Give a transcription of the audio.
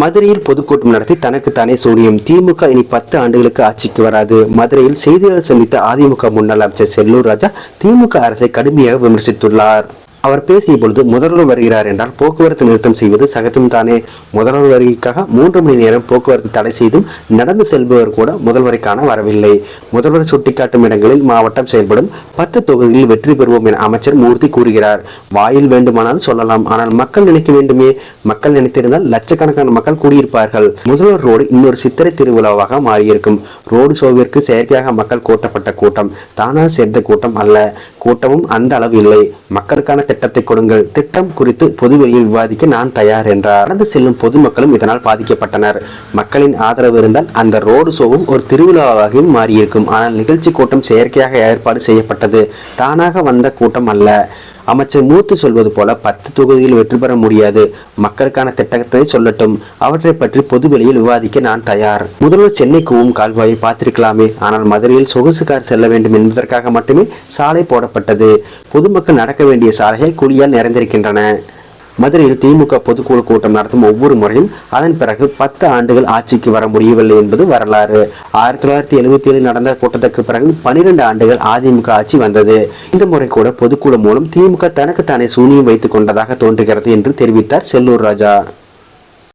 மதுரையில் பொதுக்கூட்டம் நடத்தி தனக்கு தானே சூனியம் திமுக இனி பத்து ஆண்டுகளுக்கு ஆட்சிக்கு வராது. மதுரையில் செய்தியாளர் சந்தித்த அதிமுக முன்னாள் அமைச்சர் செல்லூர் ராஜா திமுக அரசை கடுமையாக விமர்சித்துள்ளார். அவர் பேசிய பொழுது முதல்வர் வருகிறார் என்றால் போக்குவரத்து நிறுத்தம் செய்வது சகஜம் தானே? முதல்வர் வருகைக்காக மூன்று மணி நேரம் போக்குவரத்து தடை செய்தும் நடந்து செல்பவர் கூட முதல்வரை காண வரவில்லை. முதல்வர் சுட்டிக்காட்டும் இடங்களில் மாவட்டம் செயல்படும் பத்து தொகுதியில் வெற்றி பெறுவோம் என அமைச்சர் மூர்த்தி கூறுகிறார். வாயில் வேண்டுமானால் சொல்லலாம். ஆனால் மக்கள் நினைக்க வேண்டுமே. மக்கள் நினைத்திருந்தால் லட்சக்கணக்கான மக்கள் கூடியிருப்பார்கள். முதல்வர் ரோடு இன்னொரு சித்திரை திருவிழாவாக மாறியிருக்கும். ரோடு ஷோவிற்கு செயற்கையாக மக்கள் கூட்டப்பட்ட கூட்டம். தானாக சேர்ந்த கூட்டம் அல்ல. கூட்டமும் அந்த அளவு இல்லை. மக்களுக்கான திட்டத்தை கொடுங்கள். திட்டம் குறித்து பொதுவெளியில் விவாதிக்க நான் தயார் என்றார். நடந்து செல்லும் பொதுமக்களும் இதனால் பாதிக்கப்பட்டனர். மக்களின் ஆதரவு இருந்தால் அந்த ரோடு ஷோவும் ஒரு திருவிழாவாகவும் மாறியிருக்கும். ஆனால் நிகழ்ச்சி கூட்டம் செயற்கையாக ஏற்பாடு செய்யப்பட்டது. தானாக வந்த கூட்டம் அல்ல. அமைச்சர் மூத்து சொல்வது போல பத்து தொகுதியில் வெற்றி பெற முடியாது. மக்களுக்கான திட்டத்தை சொல்லட்டும். அவற்றை பற்றி பொதுவெளியில் விவாதிக்க நான் தயார். முதல்வர் சென்னை கூவும் கால்வாயை பார்த்திருக்கலாமே. ஆனால் மதுரையில் சொகுசு கார் செல்ல வேண்டும் என்பதற்காக மட்டுமே சாலை போடப்பட்டது. பொதுமக்கள் நடக்க வேண்டிய சாலைகள் குழியால் நிறைந்திருக்கின்றன. மதுரையில் திமுக பொதுக்குழு கூட்டம் நடத்தும் ஒவ்வொரு முறையும் அதன் பிறகு பத்து ஆண்டுகள் ஆட்சிக்கு வர முடியவில்லை என்பது வரலாறு. ஆயிரத்தி தொள்ளாயிரத்தி எழுபத்தி ஏழு நடந்த கூட்டத்திற்கு பிறகு பனிரெண்டு ஆண்டுகள் அதிமுக ஆட்சி வந்தது. இந்த முறை கூட பொதுக்குழு மூலம் திமுக தனக்கு தானே சூனியம் வைத்துக் கொண்டதாக தோன்றுகிறது என்று தெரிவித்தார் செல்லூர் ராஜா.